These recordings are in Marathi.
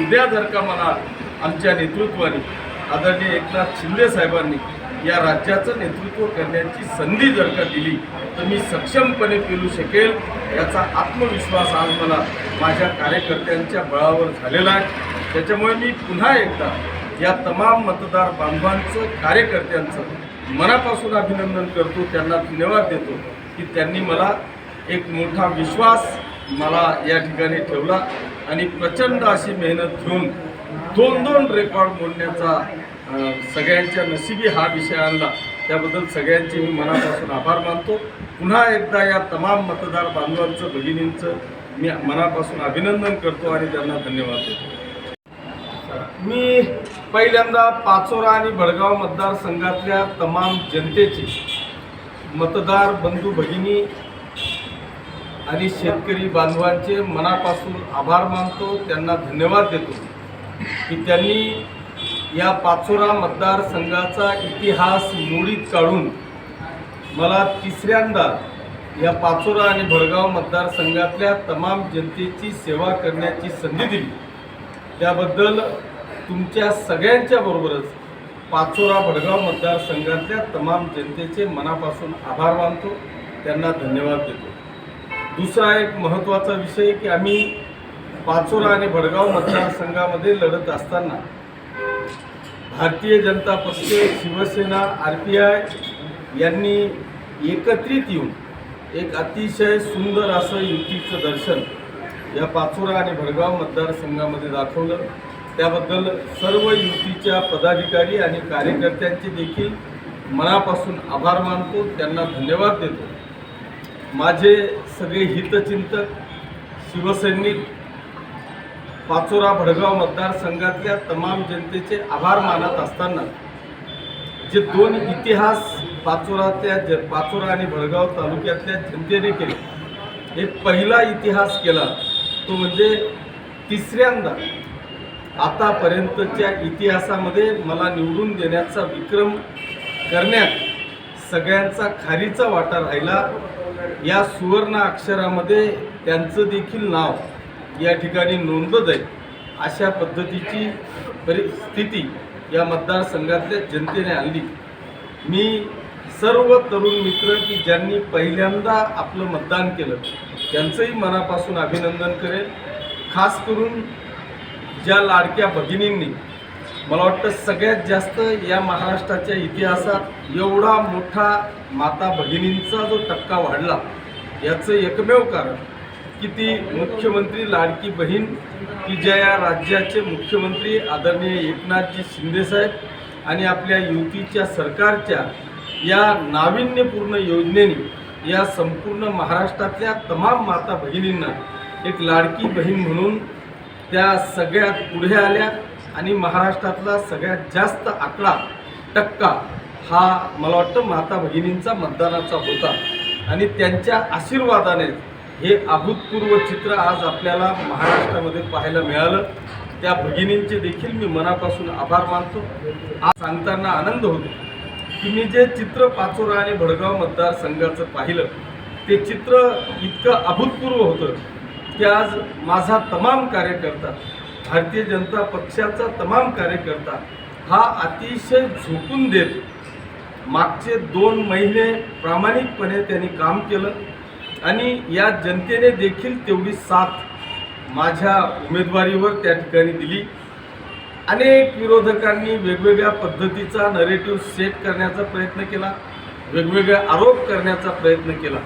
उद्या जर का मला आमच्या नेतृत्वाने आदरणीय एकनाथ शिंदे साहेबांनी या राज्याचं नेतृत्व करण्याची संधी जर का दिली तर मी सक्षमपणे पेलू शकेल. याचा आत्मविश्वास आज मला माझ्या कार्यकर्त्यांच्या बळावर झालेला आहे. त्याच्यामुळे मी पुन्हा एकदा या तमाम मतदार बांधवांचं कार्यकर्त्यांचं मनापासून अभिनंदन करतो. त्यांना धन्यवाद देतो की त्यांनी मला एक मोठा विश्वास मला या ठिकाणी ठेवला. आणि प्रचंड अशी मेहनत घेऊन दोन दोन रेकॉर्ड मोडण्याचा सगळ्यांच्या नशिबी हा विषय आणला. त्याबद्दल सगळ्यांचे मी मनापासून आभार मानतो. पुन्हा एकदा या तमाम मतदार बांधवांचं भगिनींचं मी मनापासून अभिनंदन करतो आणि त्यांना धन्यवाद देतो. मी पहिल्यांदा पाचोरा आणि भडगाव मतदारसंघातल्या तमाम जनतेची मतदार बंधू भगिनी आणि शेतकरी बांधवांचे मनापासून आभार मानतो त्यांना धन्यवाद देतो की त्यांनी या पाचोरा मतदारसंघाचा इतिहास मोडीत काढून मला तिसऱ्यांदा या पाचोरा आणि भडगाव मतदारसंघातल्या तमाम जनतेची सेवा करण्याची संधी दिली. त्याबद्दल तुमच्या सगळ्यांच्या बरोबरच पाचोरा भडगाव मतदारसंघातल्या तमाम जनतेचे मनापासून आभार मानतो त्यांना धन्यवाद देतो. दुसरा एक महत्त्वाचा विषय की आम्ही पाचोरा आणि भडगाव मतदारसंघामध्ये लढत असताना भारतीय जनता पक्ष शिवसेना आर पी आय यांनी एकत्रित येऊन एक अतिशय सुंदर असं युतीचं दर्शन या पाचोरा आणि भडगाव मतदारसंघामध्ये दाखवलं. त्याबद्दल सर्व युतीच्या पदाधिकारी आणि कार्यकर्त्यांचे देखील मनापासून आभार मानतो. त्यांना धन्यवाद देतो. माझे सगळे हितचिंतक शिवसैनिक पाचोरा भडगाव मतदारसंघातल्या तमाम जनतेचे आभार मानत असताना जे दोन इतिहास पाचोराच्या ज पाचोरा आणि भडगाव तालुक्यातल्या जनतेने केले एक पहिला इतिहास केला तो म्हणजे तिसऱ्यांदा आतापर्यंतच्या इतिहासामध्ये मला निवडून देण्याचा विक्रम करण्यात सगळ्यांचा खारीचा वाटा राहिला. या सुवर्ण अक्षरामध्ये त्यांचं देखील नाव या ठिकाणी नोंदत आहे. अशा पद्धतीची परिस्थिती या मतदारसंघातल्या जनतेने आणली. मी सर्व तरुण मित्र की ज्यांनी पहिल्यांदा आपलं मतदान केलं त्यांचंही मनापासून अभिनंदन करेल. खास करून ज्या लाडक्या भगिनींनी मला वाटतं सगळ्यात जास्त या महाराष्ट्राच्या इतिहासात एवढा मोठा माता भगिनींचा जो टक्का वाढला याचं एकमेव कारण की ती मुख्यमंत्री लाडकी बहीण की ज्या या राज्याचे मुख्यमंत्री आदरणीय एकनाथजी शिंदेसाहेब आणि आपल्या युतीच्या सरकारच्या या नाविन्यपूर्ण योजनेने या संपूर्ण महाराष्ट्रातल्या तमाम माता भगिनींना एक लाडकी बहीण म्हणून त्या सगळ्यात पुढे आल्या. आणि महाराष्ट्रातला सगळ्यात जास्त आकडा टक्का हा मला वाटतं माता भगिनींचा मतदानाचा होता. आणि त्यांच्या आशीर्वादाने हे अभूतपूर्व चित्र आज आपल्याला महाराष्ट्रामध्ये पाहायला मिळालं. त्या भगिनींचे देखील मी मनापासून आभार मानतो. आज सांगताना आनंद होतो की मी जे चित्र पाचोरा आणि भडगाव मतदारसंघाचं पाहिलं ते चित्र इतकं अभूतपूर्व होतं की आज माझा तमाम कार्यकर्ता भारतीय जनता पक्षाचा तमाम कार्यकर्ता हा अतिशय झोकून देत मागचे दोन महिने प्रामाणिकपणे त्यांनी काम केलं आणि या जनतेने देखील तेवढी साथ माझ्या उमेदवारीवर त्या ठिकाणी दिली. अनेक विरोधकांनी वेगवेगळ्या पद्धतीचा नरेटिव्ह सेट करण्याचा प्रयत्न केला वेगवेगळे आरोप करण्याचा प्रयत्न केला.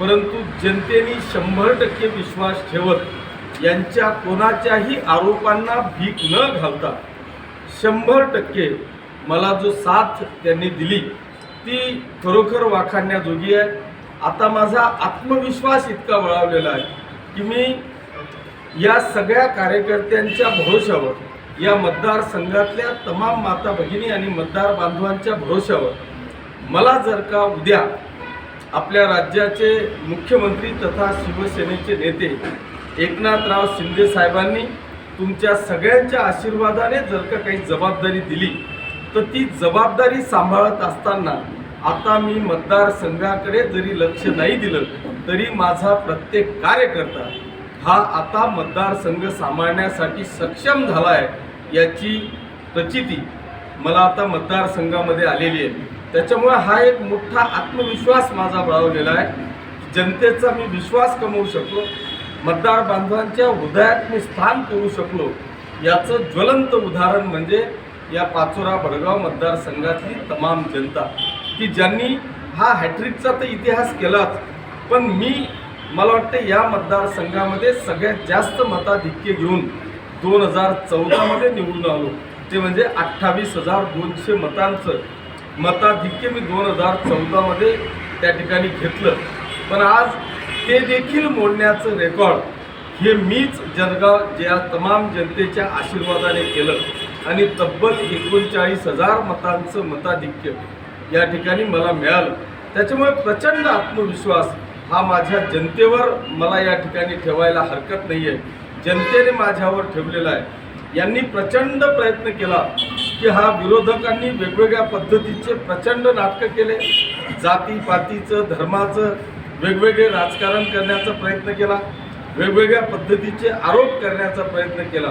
परंतु जनतेने शंभर टक्के विश्वास ठेवत यांच्या कोणाच्याही आरोपांना भीक न घालता शंभर टक्के मला जो साथ त्यांनी दिली ती खरोखर वाखाणण्याजोगी आहे. आता माझा आत्मविश्वास इतका वळावलेला आहे की मी या सगळ्या कार्यकर्त्यांच्या भरोशावर या मतदारसंघातल्या तमाम माता भगिनी आणि मतदार बांधवांच्या भरोशावर मला जर का उद्या आपल्या राज्याचे मुख्यमंत्री तथा शिवसेनेचे नेते एकनाथराव शिंदे साहेबांनी तुमच्या सगळ्यांच्या आशीर्वादाने जर का काही जबाबदारी दिली तर ती जबाबदारी सांभाळत असताना आता मी मतदारसंघाकडे जरी लक्ष नाही दिलं तरी माझा प्रत्येक कार्यकर्ता हा आता मतदारसंघ सांभाळण्यासाठी सक्षम झाला आहे याची प्रचिती मला आता मतदारसंघामध्ये आलेली आहे. त्याच्यामुळे हा एक मोठा आत्मविश्वास माझा बळावलेला आहे. जनतेचा मी विश्वास कमवू शकतो मतदार बांधवांच्या हृदयात मी स्थान करू शकलो. याचं ज्वलंत उदाहरण म्हणजे या पाचोरा भडगाव मतदारसंघातली तमाम जनता. की ज्यांनी हा हॅट्रिकचा तर इतिहास केलाच पण मी मला वाटतं या मतदारसंघामध्ये सगळ्यात जास्त मताधिक्य घेऊन दोन हजार चौदामध्ये निवडून आलो. ते म्हणजे अठ्ठावीस हजार दोनशे मतांचं मताधिक्य मी दोन हजार चौदामध्ये त्या ठिकाणी घेतलं. पण आज ते देखील मोडण्याचं रेकॉर्ड हे मीच जळगाव ज्या तमाम जनतेच्या आशीर्वादाने केलं आणि तब्बल एकोणचाळीस हजार मतांचं मताधिक्य या ठिकाणी मला मिळालं. त्याच्यामुळे प्रचंड आत्मविश्वास हा माझ्या जनतेवर मला या ठिकाणी ठेवायला हरकत नाही आहे जनतेने माझ्यावर ठेवलेला आहे. यांनी प्रचंड प्रयत्न केला की हा विरोधकांनी वेगवेगळ्या पद्धतीचे प्रचंड नाटकं केले. जातीपातीचं धर्माचं वेगवेगळे राजकारण करण्याचा प्रयत्न केला वेगवेगळ्या पद्धतीचे आरोप करण्याचा प्रयत्न केला.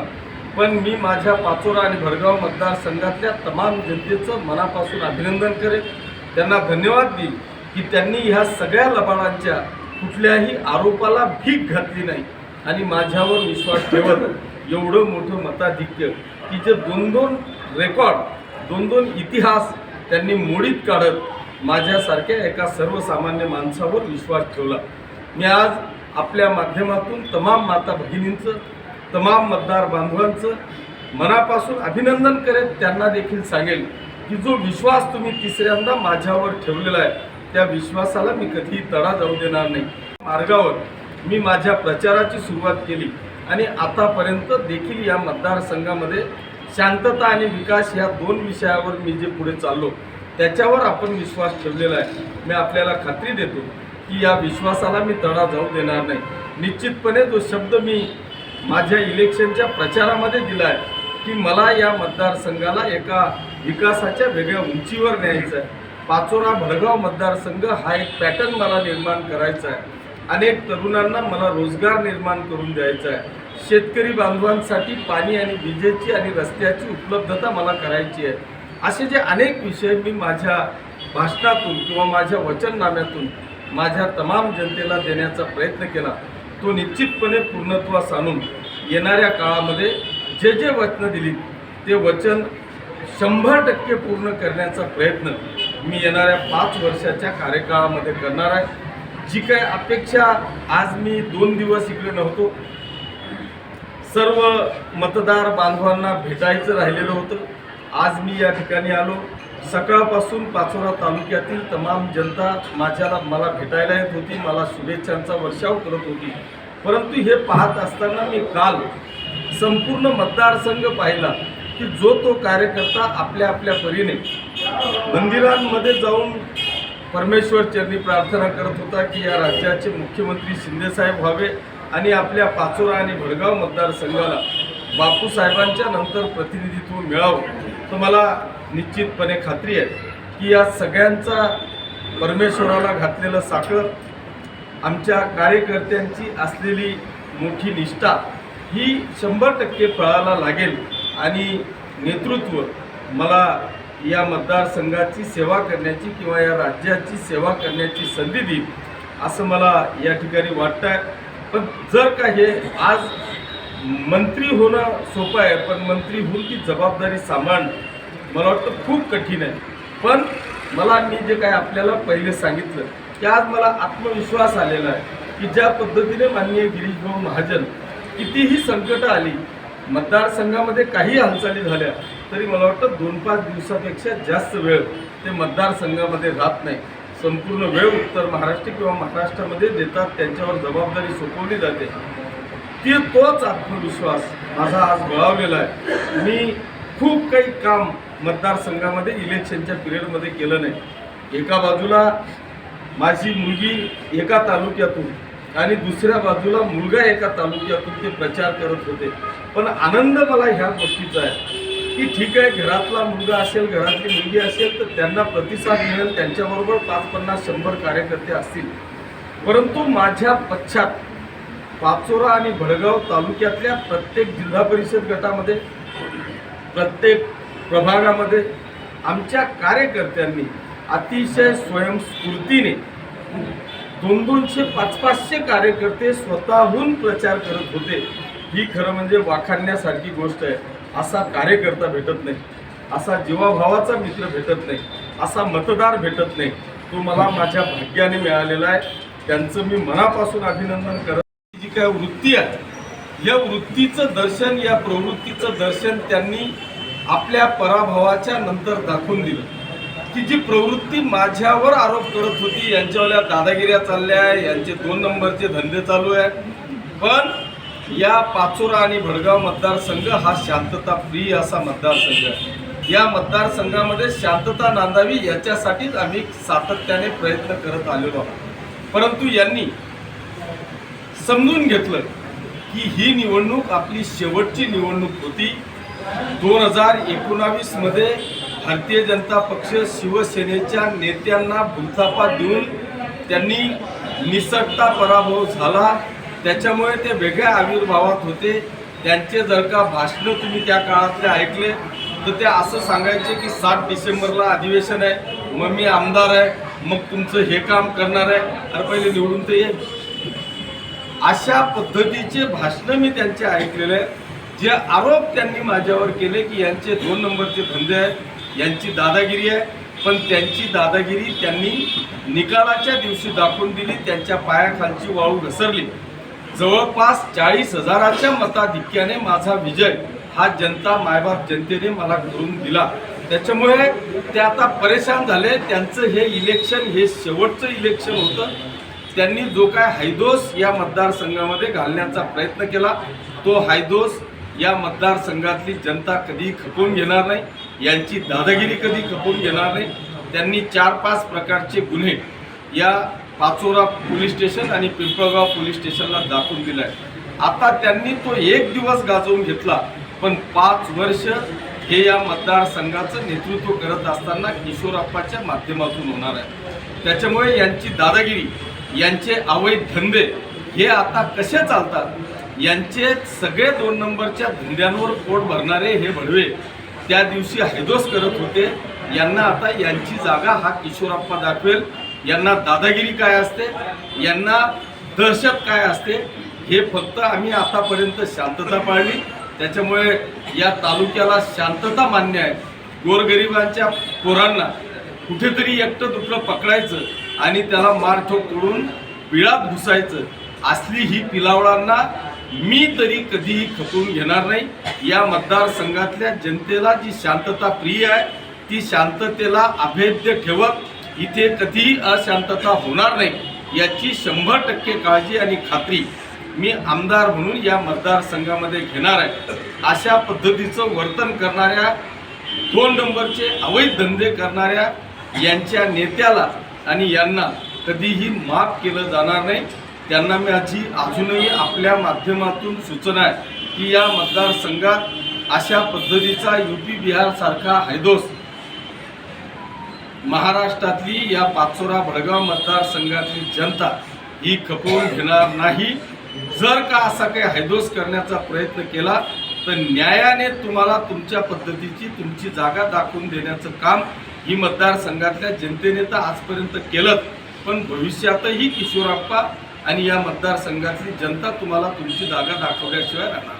पण मी माझ्या पाचोरा आणि भरगाव मतदारसंघातल्या तमाम जनतेचं मनापासून अभिनंदन करेन. त्यांना धन्यवाद देईन की त्यांनी ह्या सगळ्या लबाडांच्या कुठल्याही आरोपाला भीक घातली नाही. आणि माझ्यावर विश्वास ठेवत एवढं मोठं मताधिक्य की जे दोन दोन रेकॉर्ड दोन दोन इतिहास त्यांनी मोडीत काढत माझ्यासारख्या एका सर्वसामान्य माणसावर विश्वास ठेवला. मी आज आपल्या माध्यमातून तमाम माता भगिनींचं तमाम मतदार बांधवांचं मनापासून अभिनंदन करेन. त्यांना देखील सांगेल की जो विश्वास तुम्ही तिसऱ्यांदा माझ्यावर ठेवलेला आहे त्या विश्वासाला मी कधीही तडा जाऊ देणार नाही. मार्गावर मी माझ्या प्रचाराची सुरुवात केली आणि आतापर्यंत देखील या मतदारसंघामध्ये शांतता आणि विकास या दोन विषयावर मी जे पुढे चाललो त्याच्यावर आपण विश्वास ठेवलेला आहे. मी आपल्याला खात्री देतो की या विश्वासाला मी तडा जाऊ देणार नाही. निश्चितपणे जो शब्द मी माझ्या इलेक्शनच्या प्रचारामध्ये दिला आहे की मला या मतदारसंघाला एका विकासाच्या वेगळ्या उंचीवर न्यायचं आहे पाचोरा भडगाव मतदारसंघ हा एक पॅटर्न मला निर्माण करायचा आहे. अनेक तरुणांना मला रोजगार निर्माण करून द्यायचा आहे. शेतकरी बांधवांसाठी पाणी आणि विजेची आणि रस्त्याची उपलब्धता मला करायची आहे. असे जे अनेक विषय मी माझ्या भाषणातून किंवा माझ्या वचननाम्यातून माझ्या तमाम जनतेला देण्याचा प्रयत्न केला तो निश्चितपणे पूर्णत्वास आणून येणाऱ्या काळामध्ये जे जे वचनं दिली ते वचन शंभर टक्के पूर्ण करण्याचा प्रयत्न मी येणाऱ्या पाच वर्षाच्या कार्यकाळामध्ये करणार आहे. जी काय अपेक्षा आज मी दोन दिवस इकडे नव्हतो. सर्व मतदार बांधवांना भेटायचं राहिलेलं होतं. आज मी या ठिकाणी आलो. सकाळपासून पाचोरा तालुक्यातील तमाम जनता माझ्याला मला भेटायला येत होती मला शुभेच्छांचा वर्षाव करत होती. परंतु हे पाहत असताना मी काल संपूर्ण मतदारसंघ पाहिला की जो तो कार्यकर्ता आपल्या आपल्या परीने मंदिरांमध्ये जाऊन परमेश्वर चरणी प्रार्थना करत होता की या राज्याचे मुख्यमंत्री शिंदेसाहेब व्हावे आणि आपल्या पाचोरा आणि भडगाव मतदारसंघाला बापूसाहेबांच्या नंतर प्रतिनिधित्व मिळावं. तर मला निश्चितपणे खात्री आहे की या सगळ्यांचा परमेश्वराला घातलेलं साखर आमच्या कार्यकर्त्यांची असलेली मोठी निष्ठा ही शंभर टक्के फळाला लागेल आणि नेतृत्व मला या मतदारसंघाची सेवा करण्याची किंवा या राज्याची सेवा करण्याची संधी देईल असं मला या ठिकाणी वाटतं आहे पण जर का हे आज मंत्री होणं सोपं आहे पण मंत्री होऊन ती जबाबदारी सांभाळणं मला वाटतं खूप कठीण आहे. पण मला मी जे काय आपल्याला पहिले सांगितलं की आज मला आत्मविश्वास आलेला आहे की ज्या पद्धतीने माननीय गिरीशभाऊ महाजन कितीही संकटं आली मतदारसंघामध्ये काही हालचाली झाल्या तरी मला वाटतं दोन पाच दिवसापेक्षा जास्त वेळ ते मतदारसंघामध्ये राहत नाही. संपूर्ण वेळ उत्तर महाराष्ट्र किंवा महाराष्ट्रामध्ये देतात त्यांच्यावर जबाबदारी सोपवली जाते. की तोच आत्मविश्वास माझा आज बळावलेला आहे. मी खूप काही काम मतदारसंघामध्ये इलेक्शनच्या पिरियडमध्ये केलं नाही. एका बाजूला माझी मुलगी एका तालुक्यातून आणि दुसऱ्या बाजूला मुलगा एका तालुक्यातून ते प्रचार करत होते. पण आनंद मला ह्या गोष्टीचा आहे की ठीक आहे घरातला मुलगा असेल घरातली मुलगी असेल तर त्यांना प्रतिसाद मिळेल त्यांच्याबरोबर पाच पन्नास शंभर कार्यकर्ते असतील. परंतु माझ्या पश्चात पाचोरा आणि भडगाव तालुक्यातल्या प्रत्येक जिल्हा परिषद गटामध्ये प्रत्येक प्रभागामध्ये आमच्या कार्यकर्त्यांनी अतिशय स्वयंस्फूर्तीने दोन दोनशे पाच पाचशे कार्यकर्ते स्वतःहून प्रचार करत होते. ही खरं म्हणजे वाखाणण्यासारखी गोष्ट आहे. असा कार्यकर्ता भेटत नाही. असा जीवाभावाचा मित्र भेटत नाही. असा मतदार भेटत नाही. तो मला माझ्या भाग्याने मिळालेला आहे. त्यांचं मी मनापासून अभिनंदन करत त्या काय वृत्ती आहे. या वृत्तीचं दर्शन या प्रवृत्तीचं दर्शन त्यांनी आपल्या पराभवाच्या नंतर दाखवून दिलं. की जी प्रवृत्ती माझ्यावर आरोप करत होती यांच्यावाल्या दादागिऱ्या चालल्या आहे यांचे दोन नंबरचे धंदे चालू आहे. पण या पाचोरा आणि भडगाव मतदारसंघ हा शांतता प्रिय असा मतदारसंघ आहे. या मतदारसंघामध्ये शांतता नांदावी याच्यासाठीच आम्ही सातत्याने प्रयत्न करत आलेलो आहोत. परंतु यांनी समजून घेतलं की ही निवडणूक आपली शेवटची निवडणूक होती. दोन हजार एकोणावीसमध्ये भारतीय जनता पक्ष शिवसेनेच्या नेत्यांना भूलथापा देऊन त्यांनी निसटता पराभव झाला. त्याच्यामुळे ते वेगळ्या आविर्भावात होते. त्यांचे जर का भाषणं तुम्ही त्या काळातले ऐकले तर ते असं सांगायचे की सात डिसेंबरला अधिवेशन आहे. मग मी आमदार आहे. मग तुमचं हे काम करणार आहे. अरे पहिले निवडून तर ये. अशा पद्धतीचे भाषणं मी त्यांचे ऐकलेले आहे. जे आरोप त्यांनी माझ्यावर केले की यांचे दोन नंबरचे धंदे आहेत यांची दादागिरी आहे. पण त्यांची दादागिरी त्यांनी निकालाच्या दिवशी दाखवून दिली त्यांच्या पायाखालची वाळू घसरली. जवळपास चाळीस हजाराच्या मताधिक्याने माझा विजय हा जनता मायबाप जनतेने मला करून दिला. त्याच्यामुळे ते आता परेशान झाले. त्यांचं हे इलेक्शन हे शेवटचं इलेक्शन होतं. त्यांनी जो काय हायदोस या मतदारसंघामध्ये घालण्याचा प्रयत्न केला तो हायदोस या मतदारसंघातली जनता कधी खपवून घेणार नाही. यांची दादागिरी कधी खपवून घेणार नाही. त्यांनी चार पाच प्रकारचे गुन्हे या पाचोरा पोलीस स्टेशन आणि पिंपळगाव पोलीस स्टेशनला दाखवून दिला आहे आता त्यांनी तो एक दिवस गाजवून घेतला पण पाच वर्ष हे या मतदारसंघाचं नेतृत्व करत असताना किशोरप्पाच्या माध्यमातून होणार आहे. त्याच्यामुळे यांची दादागिरी यांचे अवैध धंदे हे आता कसे चालतात? यांचे सगळे दोन नंबरच्या धंद्यांवर पोट भरणारे हे भडवे त्या दिवशी हैदोस करत होते. यांना आता यांची जागा हा किशोरप्पा दाखवेल. यांना दादागिरी काय असते? यांना दहशत काय असते? हे फक्त आम्ही आतापर्यंत शांतता पाळली. त्याच्यामुळे या तालुक्याला शांतता मान्य आहे. गोरगरिबांच्या पोरांना कुठेतरी एकटं दुखलं पकडायचं. आणि त्याला मारठोक करून पिळात घुसायचं. असली ही पिलावळांना मी तरी कधीही खपवून घेणार नाही. या मतदारसंघातल्या जनतेला जी शांतता प्रिय आहे ती शांततेला अभेद्य ठेवत इथे कधीही अशांतता होणार नाही याची शंभर टक्के काळजी आणि खात्री मी आमदार म्हणून या मतदारसंघामध्ये घेणार आहे. अशा पद्धतीचं वर्तन करणाऱ्या दोन नंबरचे अवैध धंदे करणाऱ्या यांच्या नेत्याला आणि यांना कधीही माफ केलं जाणार नाही. त्यांना माझी अजूनही आपल्या माध्यमातून सूचना आहे की या मतदारसंघात अशा पद्धतीचा यू पी बिहारसारखा हैदोस महाराष्ट्रातली या पाचोरा भडगाव मतदारसंघातली जनता ही खपवून घेणार नाही. जर का असा काही हैदोस करण्याचा प्रयत्न केला तर न्यायाने तुम्हाला तुमच्या पद्धतीची तुमची जागा दाखवून देण्याचं काम ही मतदारसंघातल्या जनतेने तर आजपर्यंत केलं पण भविष्यातही किशोरप्पा आणि या मतदारसंघातली जनता तुम्हाला तुमची जागा दाखवल्याशिवाय राहणार.